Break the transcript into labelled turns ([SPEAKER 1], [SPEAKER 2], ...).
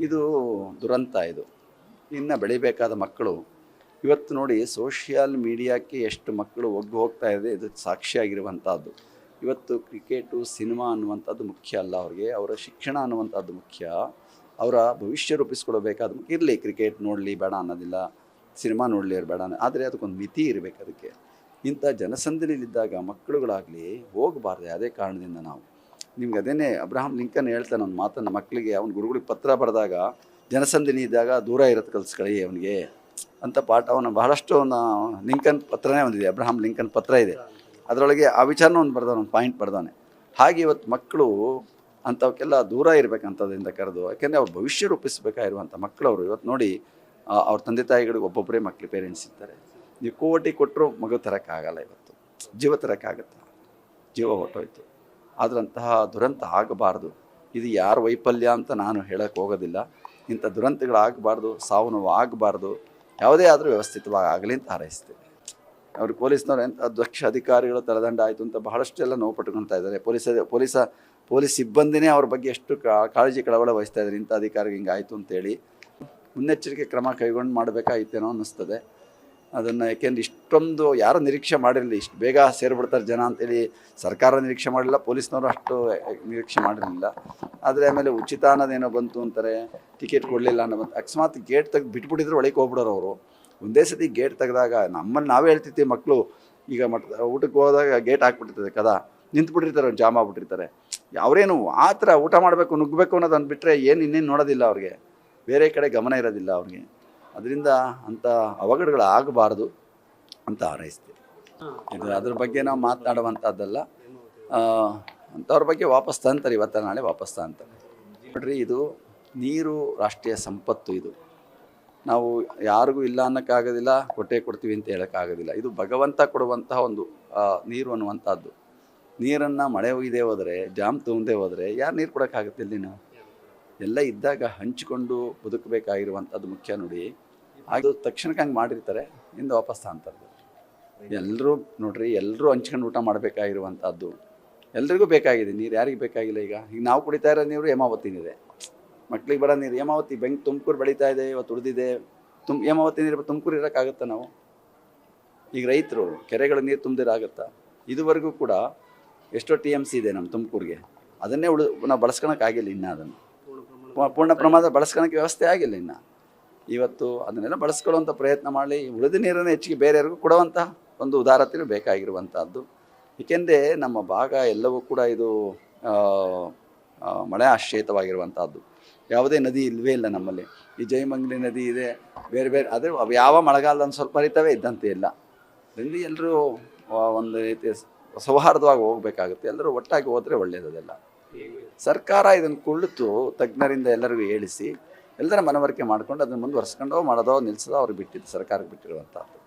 [SPEAKER 1] ಇದು ದುರಂತ ಇದು. ಇನ್ನು ಬೆಳಿಬೇಕಾದ ಮಕ್ಕಳು, ಇವತ್ತು ನೋಡಿ ಸೋಷಿಯಲ್ ಮೀಡಿಯಾಕ್ಕೆ ಎಷ್ಟು ಮಕ್ಕಳು ಒಗ್ಗು ಹೋಗ್ತಾ ಇದೆ, ಇದು ಸಾಕ್ಷಿಯಾಗಿರುವಂಥದ್ದು. ಇವತ್ತು ಕ್ರಿಕೆಟು, ಸಿನಿಮಾ ಅನ್ನುವಂಥದ್ದು ಮುಖ್ಯ ಅಲ್ಲ ಅವ್ರಿಗೆ. ಅವರ ಶಿಕ್ಷಣ ಅನ್ನುವಂಥದ್ದು ಮುಖ್ಯ. ಅವರ ಭವಿಷ್ಯ ರೂಪಿಸ್ಕೊಳ್ಬೇಕಾದ ಇರಲಿ, ಕ್ರಿಕೆಟ್ ನೋಡಲಿ, ಬೇಡ ಅನ್ನೋದಿಲ್ಲ. ಸಿನಿಮಾ ನೋಡಲಿ ಬೇಡ ಆದರೆ ಅದಕ್ಕೊಂದು ಮಿತಿ ಇರಬೇಕು ಅದಕ್ಕೆ. ಇಂಥ ಜನಸಂದಣಿಲಿದ್ದಾಗ ಮಕ್ಕಳುಗಳಾಗಲಿ ಹೋಗಬಾರ್ದು ಅದೇ ಕಾರಣದಿಂದ ನಾವು. ನಿಮ್ಗೆ ಅದೇನೇ ಅಬ್ರಹಾಂ ಲಿಂಕನ್ ಹೇಳ್ತಾನೆ ಅವ್ನು ಮಾತನ್ನು ಮಕ್ಕಳಿಗೆ ಅವ್ನ ಗುರುಗಳಿಗೆ ಪತ್ರ ಬರೆದಾಗ ಜನಸಂದಿನಿ ಇದ್ದಾಗ ದೂರ ಇರೋದು ಕಲಿಸ್ಕೊಳ್ಳಿ ಅವನಿಗೆ ಅಂತ ಪಾಠ. ಅವನ ಬಹಳಷ್ಟು ಅವನ ಲಿಂಕನ್ ಪತ್ರನೇ ಒಂದಿದೆ, ಅಬ್ರಹಾಂ ಲಿಂಕನ್ ಪತ್ರ ಇದೆ. ಅದರೊಳಗೆ ಆ ವಿಚಾರನೂ ಒಂದು ಬರ್ದವನು ಒಂದು ಪಾಯಿಂಟ್ ಬರ್ದವನೆ ಹಾಗೆ ಇವತ್ತು ಮಕ್ಕಳು ಅಂಥವಕ್ಕೆಲ್ಲ ದೂರ ಇರಬೇಕಂಥದ್ರಿಂದ ಕರೆದು, ಯಾಕೆಂದರೆ ಅವ್ರು ಭವಿಷ್ಯ ರೂಪಿಸಬೇಕಾಗಿರುವಂಥ ಮಕ್ಕಳವರು ಇವತ್ತು ನೋಡಿ ಅವ್ರ ತಂದೆ ತಾಯಿಗಳಿಗೆ ಒಬ್ಬೊಬ್ಬರೇ ಮಕ್ಕಳು ಪೇರೆಂಟ್ಸ್ ಇರ್ತಾರೆ. ನೀವು ಕೋಟಿ ಕೊಟ್ಟರು ಮಗು ತರೋಕ್ಕಾಗಲ್ಲ ಇವತ್ತು. ಜೀವ ತರೋಕ್ಕಾಗತ್ತಾ? ಜೀವ ಹೊಟ್ಟೋಯ್ತು ಆದ್ರಂತಹ ದುರಂತ ಆಗಬಾರ್ದು. ಇದು ಯಾರ ವೈಫಲ್ಯ ಅಂತ ನಾನು ಹೇಳಕ್ಕೆ ಹೋಗೋದಿಲ್ಲ. ಇಂಥ ದುರಂತಗಳಾಗಬಾರ್ದು, ಸಾವು ನೋವು ಆಗಬಾರ್ದು. ಯಾವುದೇ ಆದರೂ ವ್ಯವಸ್ಥಿತವಾಗಿ ಆಗಲಿ ಅಂತ ಹಾರೈಸ್ತೇವೆ. ಅವರು ಪೊಲೀಸ್ನವ್ರು ಎಂಥ ದಕ್ಷ ಅಧಿಕಾರಿಗಳು ತಲೆದಂಡ ಆಯಿತು ಅಂತ ಬಹಳಷ್ಟು ಎಲ್ಲ ನೋವು ಪಟ್ಕೊಳ್ತಾ ಇದ್ದಾರೆ. ಪೊಲೀಸ ಪೊಲೀಸ, ಪೊಲೀಸ್ ಸಿಬ್ಬಂದಿನೇ ಅವ್ರ ಬಗ್ಗೆ ಎಷ್ಟು ಕಾಳಜಿ ಕಳವಳ ವಹಿಸ್ತಾ ಇದ್ದಾರೆ. ಇಂಥ ಅಧಿಕಾರಿಗೆ ಹಿಂಗೆ ಆಯಿತು ಅಂತೇಳಿ. ಮುನ್ನೆಚ್ಚರಿಕೆ ಕ್ರಮ ಕೈಗೊಂಡು ಮಾಡಬೇಕಾಗಿತ್ತೇನೋ ಅನ್ನಿಸ್ತದೆ. ಅದನ್ನು ಯಾಕೆಂದ್ರೆ ಇಷ್ಟೊಂದು ಯಾರು ನಿರೀಕ್ಷೆ ಮಾಡಿರಲಿಲ್ಲ, ಇಷ್ಟು ಬೇಗ ಸೇರಿಬಿಡ್ತಾರೆ ಜನ ಅಂತೇಳಿ ಸರ್ಕಾರ ನಿರೀಕ್ಷೆ ಮಾಡಲಿಲ್ಲ ಪೊಲೀಸ್ನವರು ಅಷ್ಟು ನಿರೀಕ್ಷೆ ಮಾಡಿರಲಿಲ್ಲ. ಆದರೆ ಆಮೇಲೆ ಉಚಿತ ಅನ್ನೋದೇನೋ ಬಂತು ಅಂತಾರೆ, ಟಿಕೆಟ್ ಕೊಡಲಿಲ್ಲ ಅನ್ನೋ ಬಂತು, ಅಕಸ್ಮಾತ್ ಗೇಟ್ ತೆಗೆದು ಬಿಟ್ಬಿಟ್ಟಿದ್ರೆ ಒಳಗೆ ಹೋಗ್ಬಿಡೋರು ಅವರು. ಒಂದೇ ಸತಿ ಗೇಟ್ ತೆಗೆದಾಗ ನಮ್ಮಲ್ಲಿ ನಾವೇ ಹೇಳ್ತಿರ್ತೀವಿ ಮಕ್ಕಳು ಈಗ ಮಠ ಊಟಕ್ಕೆ ಹೋದಾಗ ಗೇಟ್ ಹಾಕ್ಬಿಟ್ಟಿರ್ತದೆ ಕದಾ, ನಿಂತ್ಬಿಟ್ಟಿರ್ತಾರೆ, ಜಾಮ್ ಆಗ್ಬಿಟ್ಟಿರ್ತಾರೆ. ಅವರೇನು ಆ ಥರ ಊಟ ಮಾಡಬೇಕು ನುಗ್ಗಬೇಕು ಅನ್ನೋದು ಅಂದ್ಬಿಟ್ರೆ ಏನು ಇನ್ನೇನು ನೋಡೋದಿಲ್ಲ ಅವ್ರಿಗೆ. ಬೇರೆ ಕಡೆ ಗಮನ ಇರೋದಿಲ್ಲ ಅವ್ರಿಗೆ. ಅದರಿಂದ ಅಂಥ ಅವಘಡಗಳು ಆಗಬಾರ್ದು ಅಂತ ಹಾರೈಸ್ತೀವಿ. ಇದು ಅದ್ರ ಬಗ್ಗೆ ನಾವು ಮಾತನಾಡುವಂಥದ್ದಲ್ಲ ಅಂಥವ್ರ ಬಗ್ಗೆ ವಾಪಸ್ ತಂತಾರೆ ಇವತ್ತ ನಾಳೆ ವಾಪಸ್ ತಂತಾರೆ ನೋಡ್ರಿ, ಇದು ನೀರು ರಾಷ್ಟ್ರೀಯ ಸಂಪತ್ತು ಇದು. ನಾವು ಯಾರಿಗೂ ಇಲ್ಲ ಅನ್ನೋಕ್ಕಾಗೋದಿಲ್ಲ, ಕೊಟ್ಟೆ ಕೊಡ್ತೀವಿ ಅಂತ ಹೇಳೋಕ್ಕಾಗೋದಿಲ್ಲ. ಇದು ಭಗವಂತ ಕೊಡುವಂತಹ ಒಂದು ನೀರು ಅನ್ನುವಂಥದ್ದು ನೀರನ್ನು ಮಳೆ ಒಯ್ದೇ ಹೋದರೆ, ಜಾಮ್ ತುಂಬದೇ ಹೋದರೆ ಯಾರು ನೀರು ಕೊಡೋಕ್ಕಾಗುತ್ತೆ ಇಲ್ಲಿ ನಾವು? ಎಲ್ಲ ಇದ್ದಾಗ ಹಂಚಿಕೊಂಡು ಬದುಕಬೇಕಾಗಿರುವಂಥದ್ದು ಮುಖ್ಯ ನೋಡಿ. ಅದು ತಕ್ಷಣಕ್ಕೆ ಹಂಗೆ ಮಾಡಿರ್ತಾರೆ ಇಂದ ವಾಪಸ್ ತಗೊಂತಾರೆ ಎಲ್ಲರೂ ನೋಡ್ರಿ, ಎಲ್ಲರೂ ಹಂಚ್ಕೊಂಡು ಊಟ ಮಾಡಬೇಕಾಗಿರುವಂಥದ್ದು. ಎಲ್ರಿಗೂ ಬೇಕಾಗಿದೆ, ನೀರು ಯಾರಿಗೆ ಬೇಕಾಗಿಲ್ಲ ಈಗ. ಈಗ ನಾವು ಕುಡಿತಾ ಇರೋ ನೀರು ಹೇಮಾವತಿ ಮಕ್ಳಿಗೆ ಬರೋ ನೀರು, ಹೇಮಾವತಿ ಬೆಂಗ್ ತುಮಕೂರು ಬೆಳೀತಾ ಇದೆ, ಇವತ್ತು ಉಳಿದಿದೆ. ತುಮ್, ಹೇಮಾವತಿ ನೀರು ತುಮಕೂರು ಇರೋಕ್ಕಾಗತ್ತಾ ನಾವು? ಈಗ ರೈತರು ಕೆರೆಗಳ ನೀರು ತುಂಬಿದಿರಾಗತ್ತಾ ಇದುವರೆಗೂ ಕೂಡ ಎಷ್ಟೋ ಟಿ ಎಂ ಸಿ ಇದೆ ನಮ್ಮ ತುಮಕೂರಿಗೆ. ಅದನ್ನೇ ಉಳಿ, ನಾವು ಬಳಸ್ಕೊಳಕ್ಕಾಗಿಲ್ಲ ಇನ್ನೂ ಅದನ್ನು. ಪೂರ್ಣ ಪ್ರಮಾಣದ ಬಳಸ್ಕೊಳಕ್ಕೆ ವ್ಯವಸ್ಥೆ ಆಗಿಲ್ಲ ಇನ್ನು. ಇವತ್ತು ಅದನ್ನೆಲ್ಲ ಬಳಸ್ಕೊಳ್ಳುವಂಥ ಪ್ರಯತ್ನ ಮಾಡಿ ಉಳಿದ ನೀರನ್ನು ಹೆಚ್ಚಿಗೆ ಬೇರೆಯವ್ರಿಗೂ ಕೊಡುವಂಥ ಒಂದು ಉದಾರತೆಯೂ ಬೇಕಾಗಿರುವಂಥದ್ದು. ಏಕೆಂದರೆ ನಮ್ಮ ಭಾಗ ಎಲ್ಲವೂ ಕೂಡ ಇದು ಮಳೆ ಆಶ್ರಯಿತವಾಗಿರುವಂಥದ್ದು ಯಾವುದೇ ನದಿ ಇಲ್ಲವೇ ಇಲ್ಲ ನಮ್ಮಲ್ಲಿ. ಈ ಜಯಮಂಗ್ಲಿ ನದಿ ಇದೆ, ಬೇರೆ ಬೇರೆ, ಆದರೆ ಅವು ಯಾವ ಮಳೆಗಾಲದಲ್ಲಿ ಸ್ವಲ್ಪ ಹರಿತವೇ ಇದ್ದಂತೆ ಇಲ್ಲ. ಅದರಿಂದ ಎಲ್ಲರೂ ಒಂದು ರೀತಿ ಸೌಹಾರ್ದವಾಗಿ ಹೋಗಬೇಕಾಗುತ್ತೆ. ಎಲ್ಲರೂ ಒಟ್ಟಾಗಿ ಹೋದರೆ ಒಳ್ಳೆಯದಲ್ಲ ಸರ್ಕಾರ ಇದನ್ನು ಕುಳಿತು ತಜ್ಞರಿಂದ ಎಲ್ಲರಿಗೂ ಹೇಳಿಸಿ ಎಲ್ಲರ ಮನವರಿಕೆ ಮಾಡ್ಕೊಂಡು ಅದನ್ನು ಮುಂದುವರ್ಸ್ಕೊಂಡೋ ಮಾಡೋದೋ ನಿಲ್ಲಿಸೋದೋ ಅವ್ರಿಗೆ ಬಿಟ್ಟಿದ್ದು ಸರ್ಕಾರಕ್ಕೆ ಬಿಟ್ಟಿರುವಂಥದ್ದು